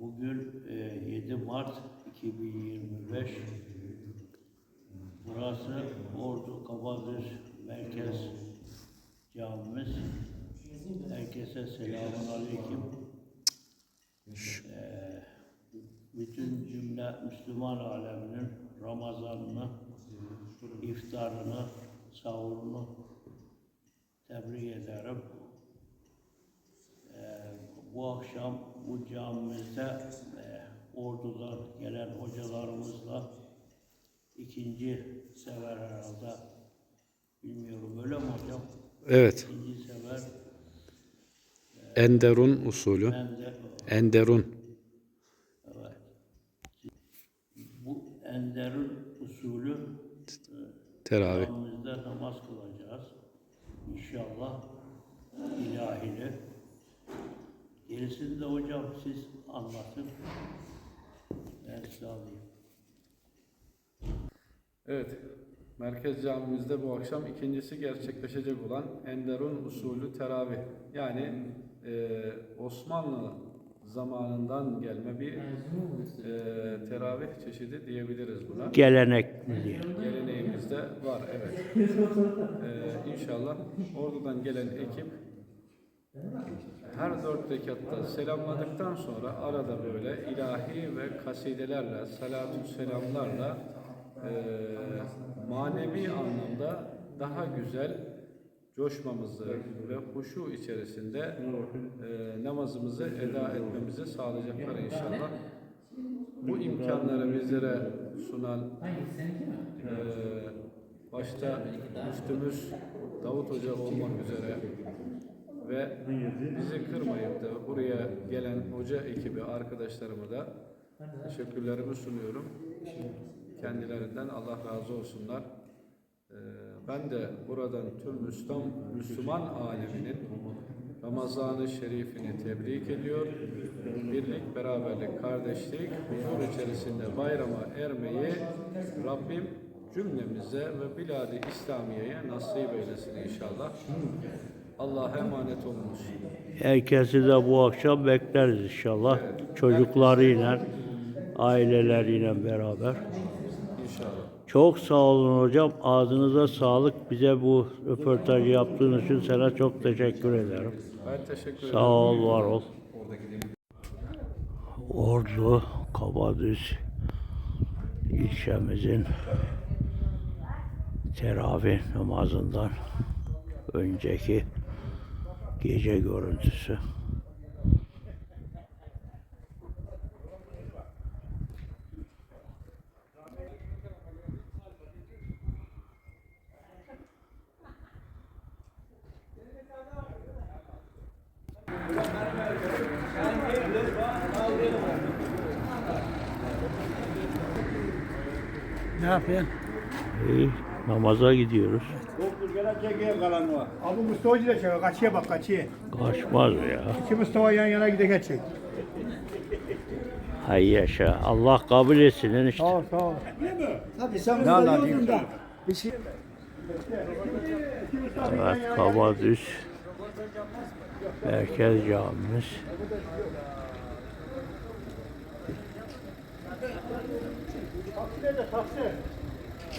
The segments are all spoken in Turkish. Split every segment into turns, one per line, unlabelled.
Bugün e, 7 Mart 2025. Burası Ordu Kabadüz Merkez Camimiz. Herkese selamun aleyküm. E, bütün cümle Müslüman aleminin Ramazanını, iftarını, sahurunu tebrik ederim. Ee, bu akşam bu camimizde e, ordudan gelen hocalarımızla ikinci sefer herhalde bilmiyorum öyle mi hocam?
Evet.
İkinci sefer
Enderun usulü.
ben de
Enderun.
evet. Bu Ender'in usulü
Teravih.
namaz. İnşallah ilahili. Gerisini de hocam siz anlatın. Ben size alayım.
Evet. Merkez camimizde bu akşam ikincisi gerçekleşecek olan Enderun usulü teravih. Yani e, Osmanlı zamanından gelme bir e, teravih çeşidi diyebiliriz buna.
Gelenek mi diye.
Geleneğimizde var evet. E, inşallah oradan gelen ekip her dört rekatta selamladıktan sonra arada böyle ilahi ve kasidelerle, salatü selamlarla eee, manevi anlamda daha güzel coşmamızı ve huşu içerisinde eee, namazımızı eda etmemizi sağlayacaklar inşallah. Bu imkanları bizlere sunan eee, başta müftümüz Davut Hoca olmak üzere ve bizi kırmayıp da buraya gelen hoca ekibi arkadaşlarıma da teşekkürlerimi sunuyorum. Kendilerinden Allah razı olsunlar. Ee, Ben de buradan tüm Müslüman, Müslüman aleminin Ramazan-ı Şerifini tebrik ediyor. Birlik, beraberlik, kardeşlik, huzur içerisinde bayrama ermeyi Rabbim cümlemize ve biladi İslamiye'ye nasip eylesin inşallah. Allah'a emanet olunuz.
Herkesi de bu akşam bekleriz inşallah. Çocuklarıyla, aileleriyle beraber. Çok sağ olun hocam. Ağzınıza sağlık. Bize bu röportajı yaptığın için sana çok teşekkür ederim.
Ben teşekkür ederim.
Sağ ol, var ol. Ordu, Kabadüz ilçemizin teravih namazından önceki gece görüntüsü. Namaza gidiyoruz.
Dokuz gelen çekiyor kalan var. Abi Mustafa ile çekiyor. Kaçıya bak kaçıya.
Kaçmaz ya.
İki Mustafa yan yana gide geçecek.
Hay yaşa. Allah kabul etsin enişte.
Sağ ol sağ ol.
Tabii sen
Ne anlatayım
yolunda. Bir şey
Evet, Kabadüz Merkez Camimiz.
Taksi nerede taksi?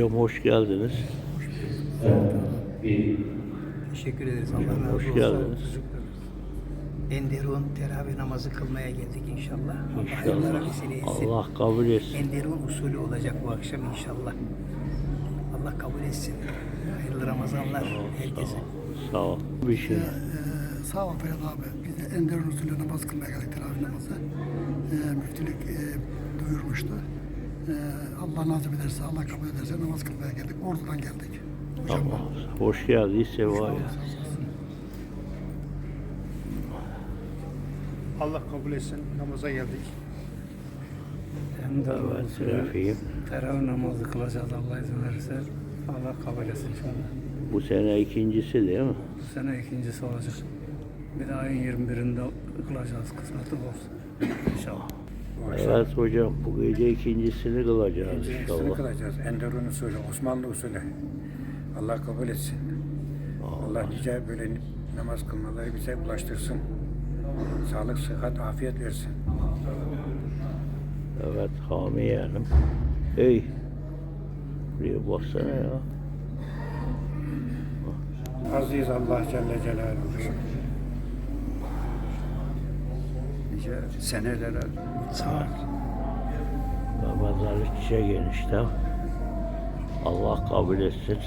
Hocam hoş geldiniz.
teşekkür ederiz. Allah razı
Hoş
olsun.
geldiniz.
Enderun teravih namazı kılmaya geldik inşallah. Allah
İnşallah.
hayırlara vesile etsin.
Allah kabul etsin.
Enderun usulü olacak bu akşam inşallah. Allah kabul etsin. Hayırlı Ramazanlar herkese.
Sağ ol. Bir şey.
Ee, sağ ol Ferhat abi. Biz de Ender usulü namaz kılmaya geldik teravih namazı. Ee, müftülük e, duyurmuştu. Ee, Allah nasip ederse, Allah kabul ederse namaz kılmaya geldik. Ordu'dan geldik.
Tamam. Hoş geldin Seva'ya.
Allah kabul etsin. Namaza geldik.
Hem de
Evet
teravih namazı kılacağız Allah izin verirse. Allah kabul etsin inşallah.
Bu sene ikincisi değil mi?
Bu sene ikincisi olacak. Bir de ayın 21'inde kılacağız kısmeti olsun. İnşallah.
Evet hocam bu gece ikincisini kılacağız
İkincisini
inşallah.
kılacağız. Enderun usulü, Osmanlı usulü. Allah kabul etsin. Allah nice böyle namaz kılmaları bize ulaştırsın. Sağlık, sıhhat, afiyet versin.
Evet Hami yeğenim. Hey. Buraya baksana ya.
Aziz Allah Celle Celaluhu. Nice senelere
Sağ ol.
Ramazan içe genişte. Allah kabul etsin.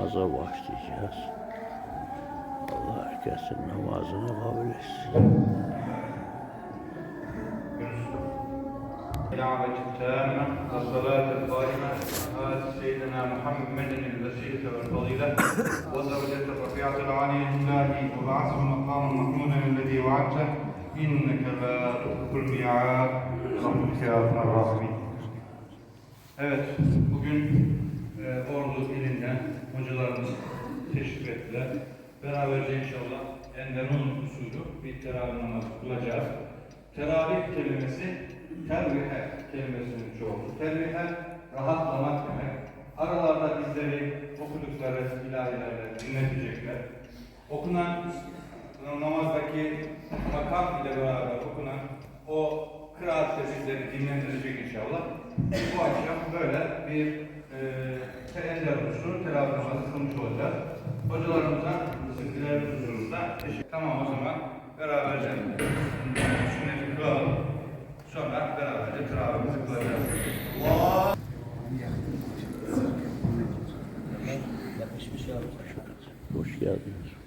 Namaza başlayacağız. Allah herkesin namazını kabul etsin.
دعوة التامة والصلاة القائمة آت سيدنا محمد الوسيلة والفضيلة والدرجة الرفيعة العالية لله وبعثه مقام محمودا الذي وعدته إنك لا تخلف الميعاد رحمتك يا أرحم الراحمين. Evet, bugün e, Ordu ilinden hocalarımız teşrif ettiler. Beraberce inşallah Enderun usulü bir teravih namazı kılacağız. Teravih kelimesi tervihe kelimesinin çoğulu. Tervihe rahatlamak demek. Aralarda bizleri okudukları ilahilerle dinletecekler. Okunan namazdaki makam ile beraber okunan o kıraat bizleri dinlendirecek inşallah. Bu akşam böyle bir e, ender teravih namazı kılmış olacağız. Hocalarımıza sizler huzurunda teşekkür Tamam o zaman beraberce sünneti kılalım. Sonra beraberce teravihimizi kılacağız.
Hoş geldiniz.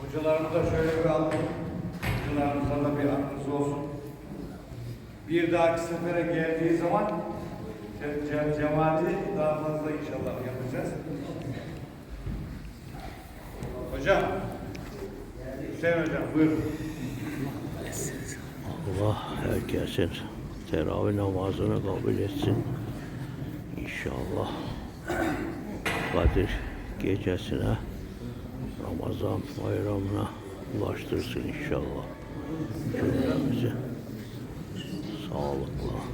Hocalarımıza şöyle bir aldım. Hocalarımıza bir aklınız olsun. Bir dahaki sefere geldiği zaman ce- daha fazla inşallah yapacağız. Hocam,
Allah herkesin teravih namazını kabul etsin. İnşallah Kadir gecesine Ramazan bayramına ulaştırsın inşallah. Cümlemizi sağlıkla.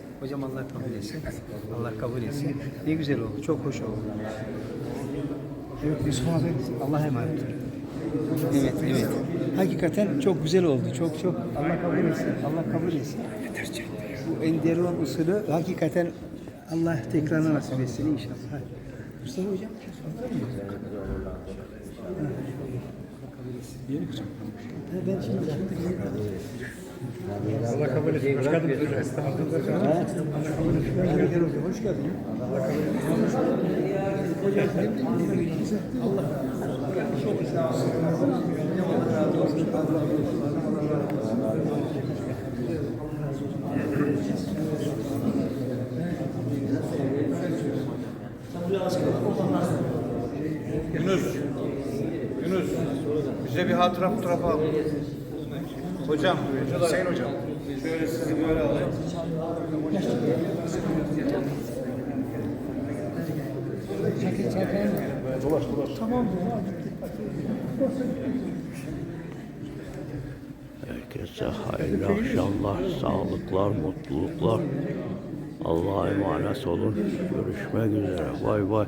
Hocam
Allah kabul etsin. Allah kabul etsin. Ne güzel oldu. Çok hoş oldu. Evet Yusuf abi Allah'a emanet olun. Evet evet. Hakikaten çok güzel oldu. Çok çok Allah kabul etsin. Allah kabul etsin. Bu enderun usulü hakikaten Allah tekrarına nasip etsin inşallah. Mustafa hocam. Ben şimdi
Allah kabul etsin. Hoş geldiniz.
Hoş geldin.
Yunus. Yunus. Bize bir hatıra fotoğrafı al. Hocam, Hüseyin hocam. Şöyle sizi böyle alayım.
Herkese hayırlı akşamlar, sağlıklar, mutluluklar. Allah'a emanet olun. Görüşmek üzere. Bay bay.